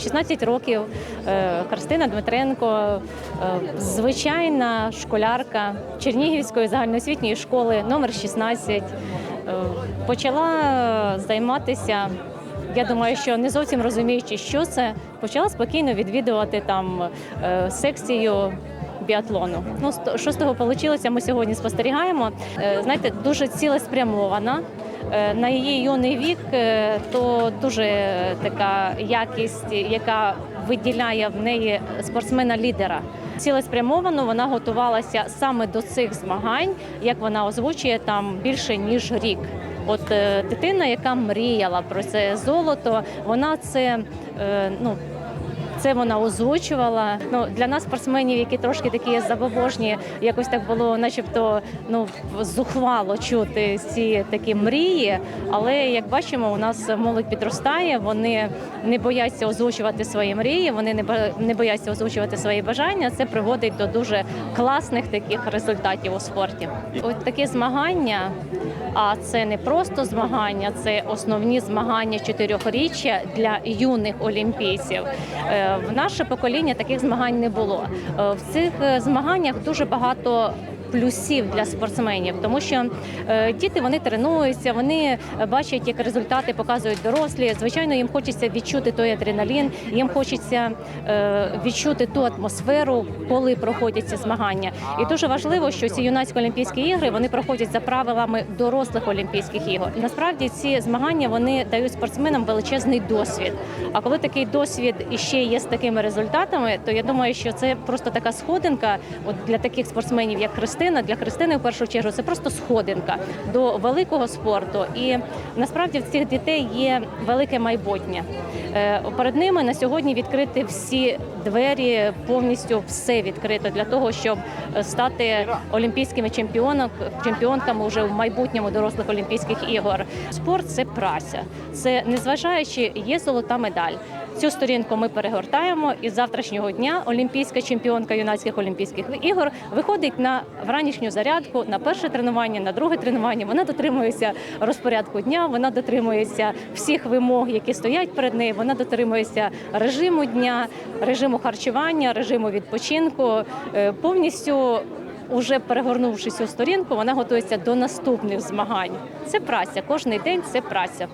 16 років е, Христина Дмитренко, е, звичайна школярка Чернігівської загальноосвітньої школи номер 16. Е, Почала займатися. Я думаю, що не зовсім розуміючи, що це, почала спокійно відвідувати там секцію біатлону. Ну, що з того вийшло, ми сьогодні спостерігаємо. Знаєте, дуже цілеспрямована. Е, На її юний вік е, то дуже така якість, яка виділяє в неї спортсмена-лідера. Цілеспрямовано вона готувалася саме до цих змагань, як вона озвучує там більше ніж рік. От е, дитина, яка мріяла про це золото, вона це ну. Це вона озвучувала. Ну для нас, спортсменів, які трошки такі забобожні, якось так було, начебто, ну зухвало чути ці такі мрії. Але як бачимо, у нас молодь підростає. Вони не бояться озвучувати свої мрії, вони не не бояться озвучувати свої бажання. Це приводить до дуже класних таких результатів у спорті. От такі змагання. А це не просто змагання, це основні змагання чотирьохріччя для юних олімпійців. В наше покоління таких змагань не було. Е, В цих е, змаганнях дуже багато. Плюсів для спортсменів, тому що е, діти вони тренуються, вони бачать, як результати показують дорослі. Звичайно, їм хочеться відчути той адреналін, їм хочеться е, відчути ту атмосферу, коли проходять ці змагання. І дуже важливо, що ці юнацькі олімпійські ігри вони проходять за правилами дорослих олімпійських ігор. Насправді ці змагання вони дають спортсменам величезний досвід. А коли такий досвід іще є з такими результатами, то я думаю, що це просто така сходинка. От для таких спортсменів, як Христина, для Христини в першу чергу це просто сходинка до великого спорту. І насправді в цих дітей є велике майбутнє. Е, Перед ними на сьогодні відкриті всі двері, повністю все відкрито для того, щоб е, стати олімпійськими чемпіонок, чемпіонками вже в майбутньому дорослих олімпійських ігор. Спорт це праця, це незважаючи, є золота медаль. Цю сторінку ми перегортаємо, і з завтрашнього дня олімпійська чемпіонка юнацьких олімпійських ігор виходить на вранішню зарядку, на перше тренування, на друге тренування. Вона дотримується розпорядку дня, вона дотримується всіх вимог, які стоять перед нею. Вона дотримується режиму дня, режиму харчування, режиму відпочинку. Е, Повністю Уже перегорнувши цю сторінку, вона готується до наступних змагань. Це праця. Кожний день це праця.